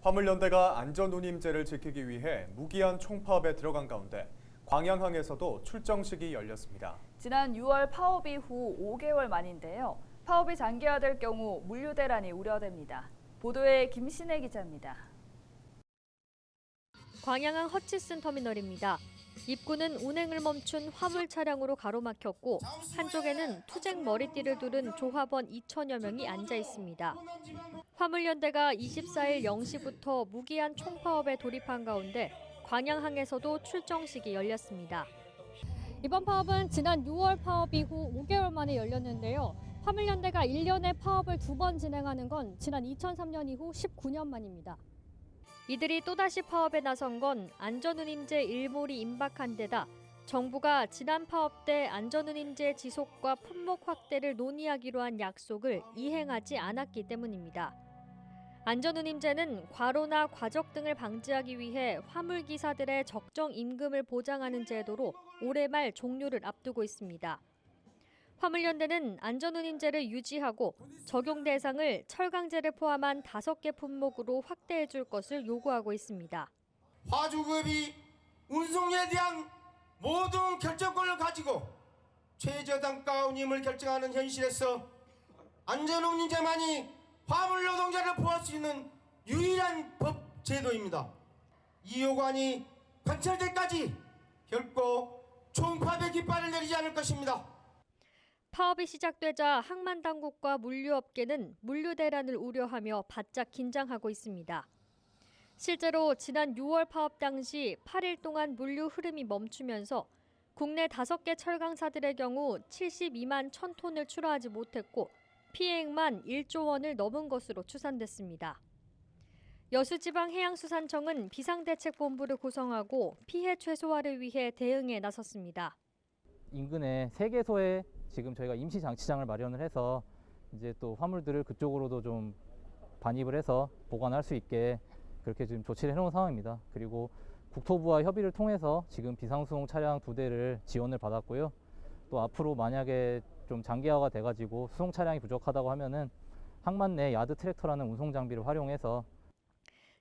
화물연대가 안전운임제를 지키기 위해 무기한 총파업에 들어간 가운데 광양항에서도 출정식이 열렸습니다. 지난 6월 파업 이후 5개월 만인데요. 파업이 장기화될 경우 물류 대란이 우려됩니다. 보도에 김신혜 기자입니다. 광양항 허치슨 터미널입니다. 입구는 운행을 멈춘 화물 차량으로 가로막혔고 한쪽에는 투쟁 머리띠를 두른 조합원 2천여 명이 앉아 있습니다. 화물연대가 24일 0시부터 무기한 총파업에 돌입한 가운데 광양항에서도 출정식이 열렸습니다. 이번 파업은 지난 6월 파업 이후 5개월 만에 열렸는데요. 화물연대가 1년에 파업을 두 번 진행하는 건 지난 2003년 이후 19년 만입니다. 이들이 또다시 파업에 나선 건 안전운임제 일몰이 임박한 데다 정부가 지난 파업 때 안전운임제 지속과 품목 확대를 논의하기로 한 약속을 이행하지 않았기 때문입니다. 안전운임제는 과로나 과적 등을 방지하기 위해 화물기사들의 적정 임금을 보장하는 제도로 올해 말 종료를 앞두고 있습니다. 화물연대는 안전운임제를 유지하고 적용 대상을 철강제를 포함한 다섯 개 품목으로 확대해 줄 것을 요구하고 있습니다. 화주급이 운송에 대한 모든 결정권을 가지고 최저단가 운임을 결정하는 현실에서 안전운임제만이 화물 노동자를 보호할 수 있는 유일한 법 제도입니다. 이 요구안이 관철 때까지 결코 총파업의 깃발을 내리지 않을 것입니다. 파업이 시작되자 항만 당국과 물류업계는 물류 대란을 우려하며 바짝 긴장하고 있습니다. 실제로 지난 6월 파업 당시 8일 동안 물류 흐름이 멈추면서 국내 5개 철강사들의 경우 72만 1000톤을 출하하지 못했고 피해액만 1조 원을 넘은 것으로 추산됐습니다. 여수지방해양수산청은 비상대책본부를 구성하고 피해 최소화를 위해 대응에 나섰습니다. 인근에 세 개소에 지금 저희가 임시 장치장을 마련을 해서 이제 또 화물들을 그쪽으로도 좀 반입을 해서 보관할 수 있게 그렇게 지금 조치를 해놓은 상황입니다. 그리고 국토부와 협의를 통해서 지금 비상수송 차량 두 대를 지원을 받았고요. 또 앞으로 만약에 좀 장기화가 돼가지고 수송 차량이 부족하다고 하면은 항만 내 야드 트랙터라는 운송 장비를 활용해서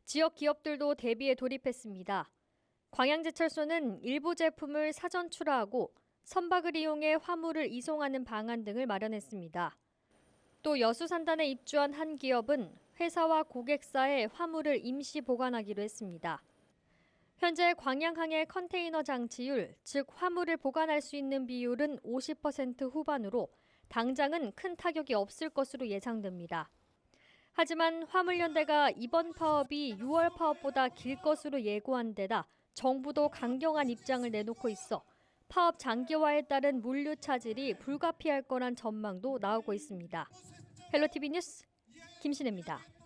지역 기업들도 대비에 돌입했습니다. 광양제철소는 일부 제품을 사전 출하하고 선박을 이용해 화물을 이송하는 방안 등을 마련했습니다. 또 여수 산단에 입주한 한 기업은 회사와 고객사에 화물을 임시 보관하기로 했습니다. 현재 광양항의 컨테이너 장치율, 즉 화물을 보관할 수 있는 비율은 50% 후반으로 당장은 큰 타격이 없을 것으로 예상됩니다. 하지만 화물연대가 이번 파업이 6월 파업보다 길 것으로 예고한 데다 정부도 강경한 입장을 내놓고 있어 파업 장기화에 따른 물류 차질이 불가피할 거란 전망도 나오고 있습니다. 헬로티비 뉴스 김신혜입니다.